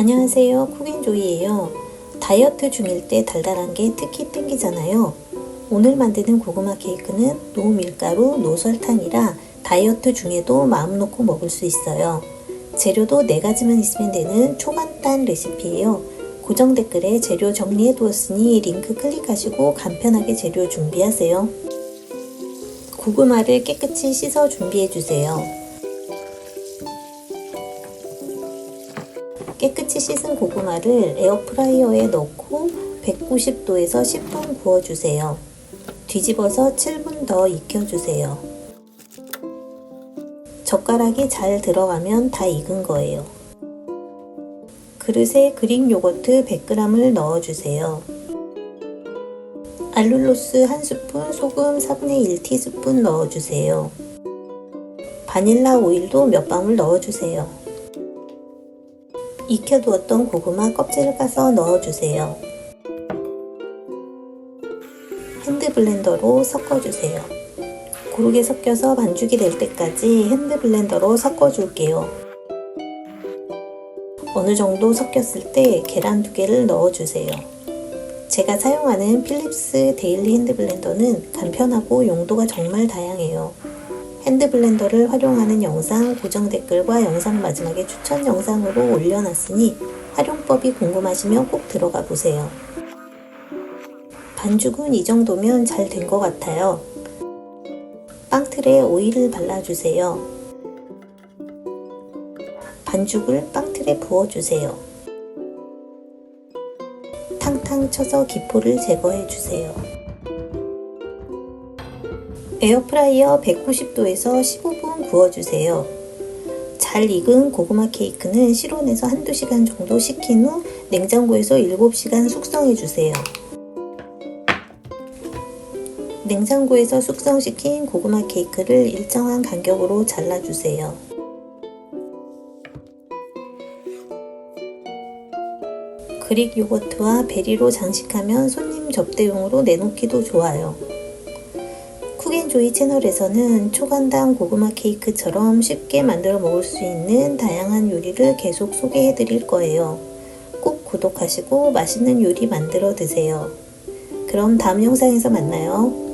안녕하세요. 쿡앤조이예요. 다이어트 중일 때 달달한 게 특히 땡기잖아요. 오늘 만드는 고구마 케이크는 노 밀가루, 노 설탕이라 다이어트 중에도 마음 놓고 먹을 수 있어요. 재료도 4가지만 있으면 되는 초간단 레시피예요. 고정 댓글에 재료 정리해 두었으니 링크 클릭하시고 간편하게 재료 준비하세요. 고구마를 깨끗이 씻어 준비해 주세요. 깨끗이 씻은 고구마를 에어프라이어에 넣고 190도에서 10분 구워주세요. 뒤집어서 7분 더 익혀주세요. 젓가락이 잘 들어가면 다 익은 거예요. 그릇에 그릭 요거트 100g을 넣어주세요. 알룰로스 1스푼, 소금 4분의 1티스푼 넣어주세요. 바닐라 오일도 몇 방울 넣어주세요. 익혀두었던 고구마 껍질을 까서 넣어주세요. 핸드블렌더로 섞어주세요. 고르게 섞여서 반죽이 될 때까지 핸드블렌더로 섞어줄게요. 어느 정도 섞였을 때 계란 두 개를 넣어주세요. 제가 사용하는 필립스 데일리 핸드블렌더는 간편하고 용도가 정말 다양해요. 핸드블렌더를 활용하는 영상 고정 댓글과 영상 마지막에 추천 영상으로 올려놨으니 활용법이 궁금하시면 꼭 들어가 보세요. 반죽은 이 정도면 잘 된 것 같아요. 빵틀에 오일을 발라주세요. 반죽을 빵틀에 부어주세요. 탕탕 쳐서 기포를 제거해주세요. 에어프라이어 190도에서 15분 구워주세요. 잘 익은 고구마 케이크는 실온에서 한두 시간 정도 식힌 후 냉장고에서 7시간 숙성해주세요. 냉장고에서 숙성시킨 고구마 케이크를 일정한 간격으로 잘라주세요. 그릭 요거트와 베리로 장식하면 손님 접대용으로 내놓기도 좋아요. 쿡앤조이 채널에서는 초간단 고구마 케이크처럼 쉽게 만들어 먹을 수 있는 다양한 요리를 계속 소개해 드릴 거예요. 꼭 구독하시고 맛있는 요리 만들어 드세요. 그럼 다음 영상에서 만나요.